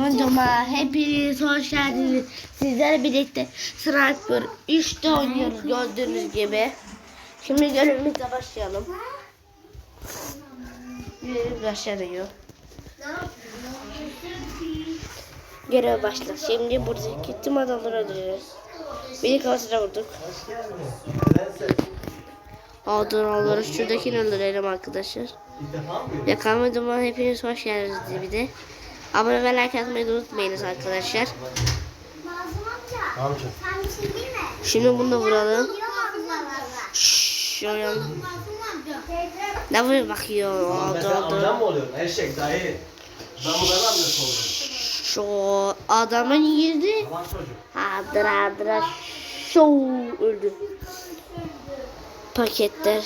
Videoma hepiniz hoş geldiniz. Sizlerle birlikte Sniper 3'te oynuyoruz gördüğünüz gibi. Şimdi görevimizle başlayalım. Görevimiz başlanıyor. Görev başla. Şimdi buradaki tüm adamları öldürüyoruz. Biri kafasına vurduk. Adanaları şuradakini öldürelim arkadaşlar. Yakalamadığıma hepiniz hoş geldiniz bir de. Abone ve like atmayı unutmayınız arkadaşlar. Amca. Amca. Şimdi bunu da vuralım. Amca. Ne vuruyor bakıyor. Oldu. mı oluyor? Eşek. Ben oluyorum. Şu adamın çocuk. Hadıra hadıra. Şov öldü. Paketler.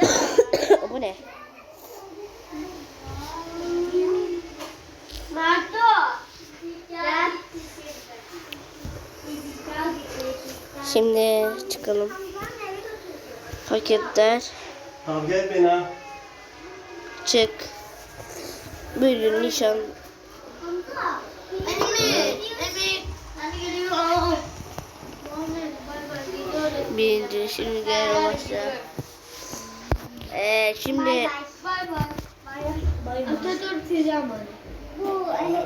Bu ne? Marto. Gel. Şimdi çıkalım. Paketler. Tamam gel beni. Çık. Buyurun nişan. Birinci şimdi görev başla. Ee, şimdi Bay bay. Atatürk size Bu e,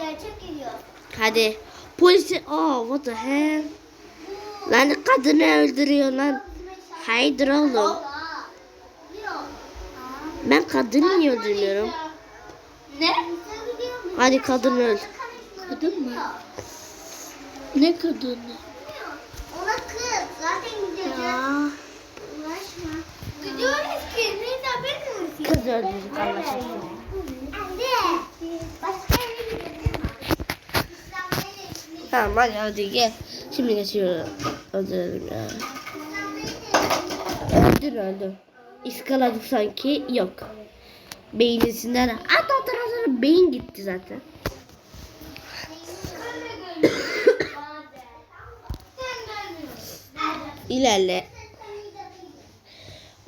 Atatürk gidiyor. hadi. Polisi. Oh what the hell. Lan kadını öldürüyor lan. Haydır oğlum. Ben kadını niye öldürmüyorum? Ne? Hadi kadın öl. Kadın mı? Ne kadını? Ona kız. Zaten gideceğiz. Gidiyoruz ki. Neyse haberin olsun. Kız öldürdük. Anne. Başka Tamam hadi hadi gel. Şimdi geçiyorum. Öldürelim ya. Öldür öldür. İskaladım sanki yok. Beynisinden at at at beyin gitti zaten. İlerle.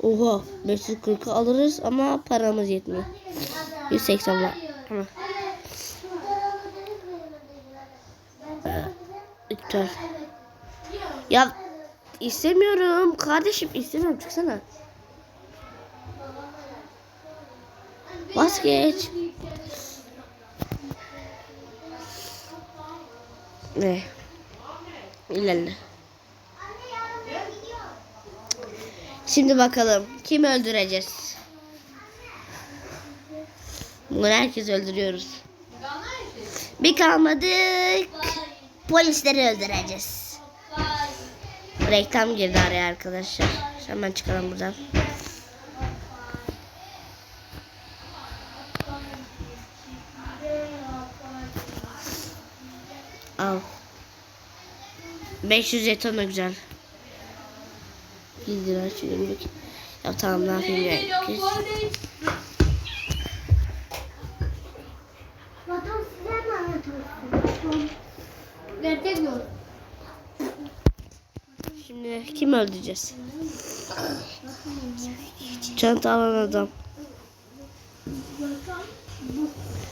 Oha 540 alırız ama paramız yetmiyor. 180 var. Ee, iptal. Ya istemiyorum kardeşim istemiyorum çıksana. Vazgeç. Ne? İlerle. Şimdi bakalım kim öldüreceğiz? Bunu herkes öldürüyoruz. Bir kalmadık. Polisleri öldüreceğiz. Reklam girdi araya arkadaşlar. Hemen çıkalım buradan. Al. 500 jeton da güzel. 100 lira çürümlük. Ya tamam ne yapayım ya. Vatan size emanet olsun. Yok. Şimdi kim öldüreceğiz? Çanta alan adam.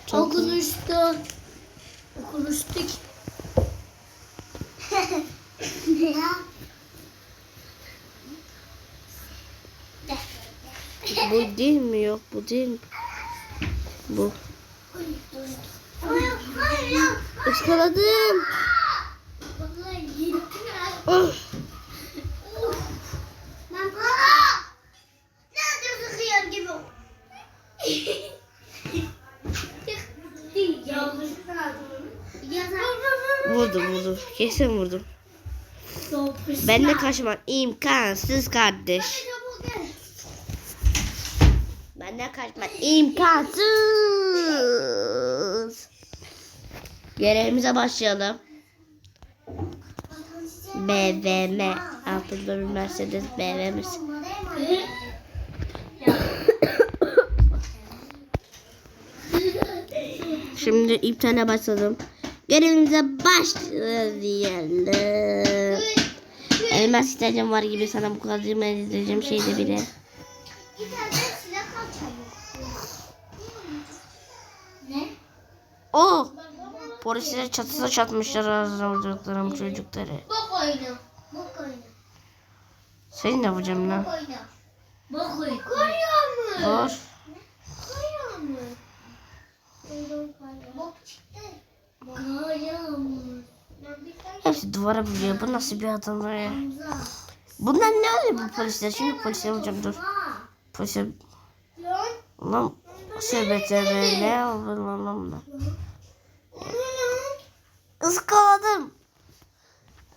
Çanta. Okunuştu. Okunuştuk. ya. Bu değil mi? Yok bu değil mi? Bu. Iskaladım. Oh. Ben. Vurdum vurdum. Kesin vurdum. Ben de kaçmak imkansız kardeş. Benden kaçmak imkansız. Görevimize başlayalım. BVM. Altında bir Mercedes BVM'si. Şimdi iptale başladım. Görevimize başlayalım. Elmas ihtiyacım var gibi sana bu kadar edeceğim şey de bile. Oh! Polisler çatısına çatmışlar ağzına çocukları. Bak oyna. Bak oyna. Seni ne yapacağım lan? Bak oyna. Bak oyna. Koyuyor mu? Dur. Koyuyor mu? Bak çıktı. Hepsi duvara vuruyor. Bu nasıl bir adam ya? Bunlar ne oluyor bu polisler? Şimdi polise vuracağım dur. Ha. Polise... Lan. Lan sebetleri ne oldu lan lan lan? O ne lan? Iskaladım.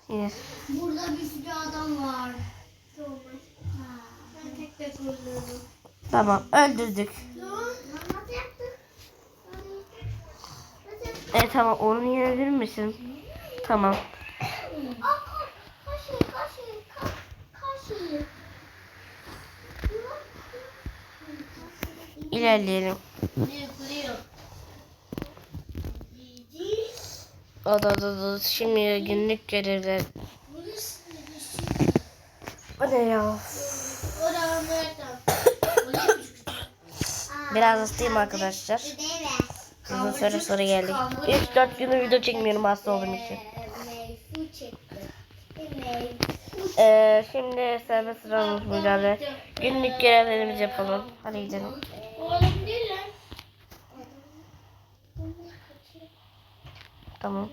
Yine. Burada bir sürü adam var. Ben tek tek öldürdüm. Tamam öldürdük. E tamam onu yiyebilir misin? Tamam. İlerleyelim. O da da da şimdi günlük görevler. Bu ne ya? Biraz hastayım arkadaşlar. Uzun süre sonra geldik. 3-4 günü video çekmiyorum hasta olduğum için. Ee, şimdi serbest sıramız mücadele. Günlük görevlerimizi yapalım. Hadi gidelim. Oğlum değil lan. Tamam.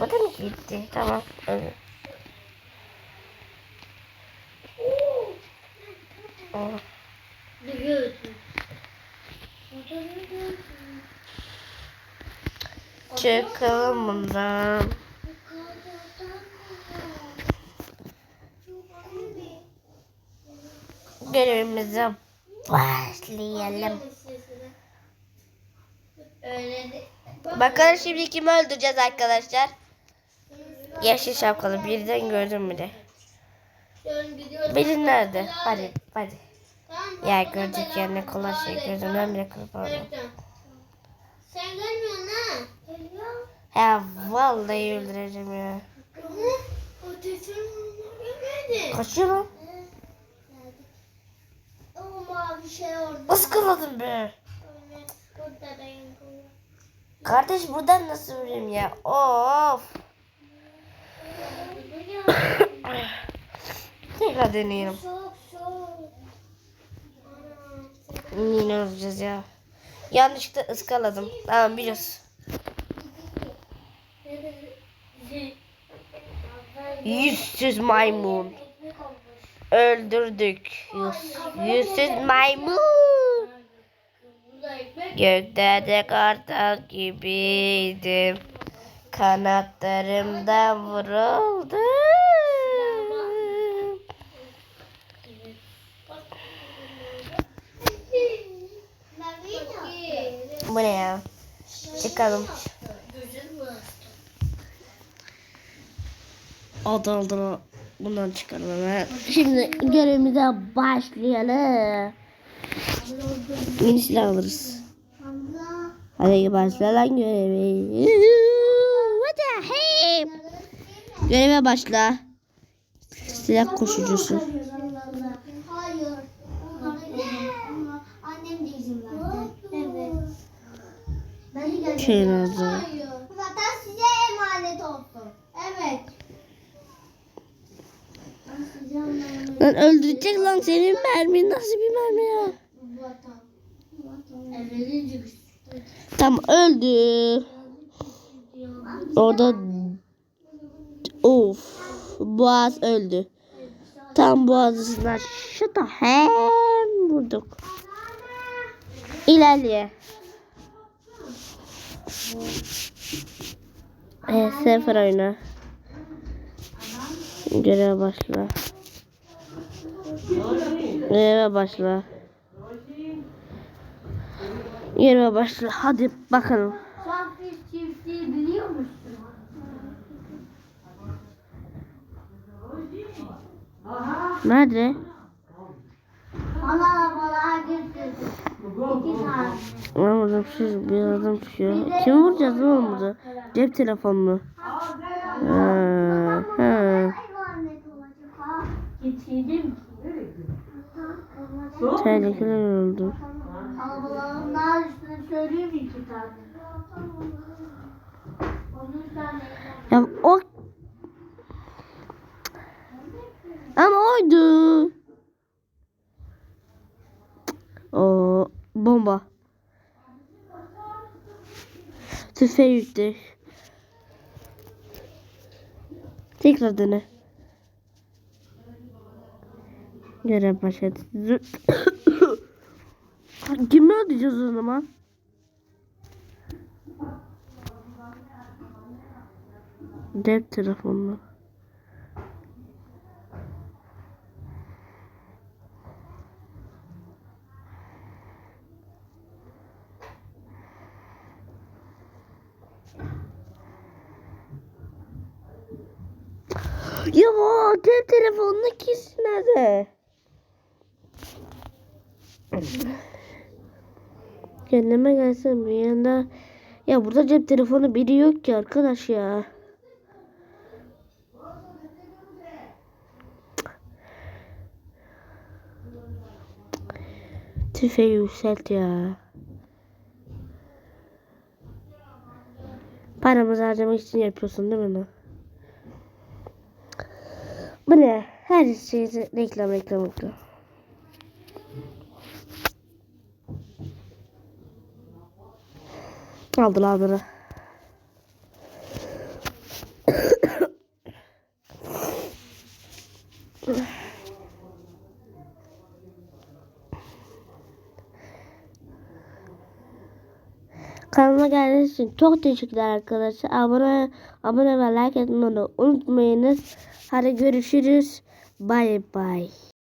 Bu da mı gitti? Tamam. Evet. Oh. Çıkalım bundan. Görevimize başlayalım. Öyle de. Bakalım şimdi kimi öldüreceğiz arkadaşlar. Yeşil şapkalı birden gördüm bile. Biri nerede? Hadi hadi. Ya gördük yerine kolay şey gözümden bile kırıp aldım. Sen görmüyorsun ha? Ya vallahi öldüreceğim ya. Kaçıyor lan. Şey. Iskaladım be. Burada da. Kardeş buradan nasıl vurayım ya? Of. Tekrar deneyelim. Yine öleceğiz ya. Yanlışlıkla ıskaladım. Tamam biliyoruz. Yüzsüz maymun. Öldürdük. Yüz, yüzsüz maymun. Gökte kartal gibiydim. Kanatlarımdan vuruldum. Bu ne ya? Çıkalım. Aldı aldı. Bundan çıkalım hemen. Şimdi görevimize başlayalım. Yeni silah alırız. Hadi başla lan görevi. What the hell? Göreve başla. Silah koşucusu. Şey lazım. Zaten size emanet olsun. Evet. Lan öldürecek lan senin mermin nasıl bir mermi ya? Vatan. Evlenince Tam öldü. Orada of boğaz öldü. Tam boğazından şu hem vurduk. İlerle. Evet, sefer oyna. Göreve başla. Göreve başla. Göreve başla. Hadi bakalım. Şafir çiftliği biliyor musun? Nerede? Bana bana getirdi. İki tane. Anlamadım siz bir adam çıkıyor. Kimi vuracağız oğlum burada? Cep telefonunu. Ha, ha. Tehlikeler oldu. Üstüne söyleyeyim iki tane? Ya o ama oydu. O bomba. Tüfeği yüktü. Tekrar dene. Görev başladı. Kimi ödeyeceğiz o zaman? Cep telefonunu. Ya cep telefonunu kes nerede? Kendime gelsem bir yanda. Ya burada cep telefonu biri yok ki arkadaş ya. Tüfeği yükselt ya. Paramızı harcamak için yapıyorsun değil mi? Bu ne? Her şey reklam reklam reklam. Aldılar beni. Kanalıma geldiğiniz için çok teşekkürler arkadaşlar. Abone, abone ve like etmeyi unutmayınız. Hadi görüşürüz. Bye bye.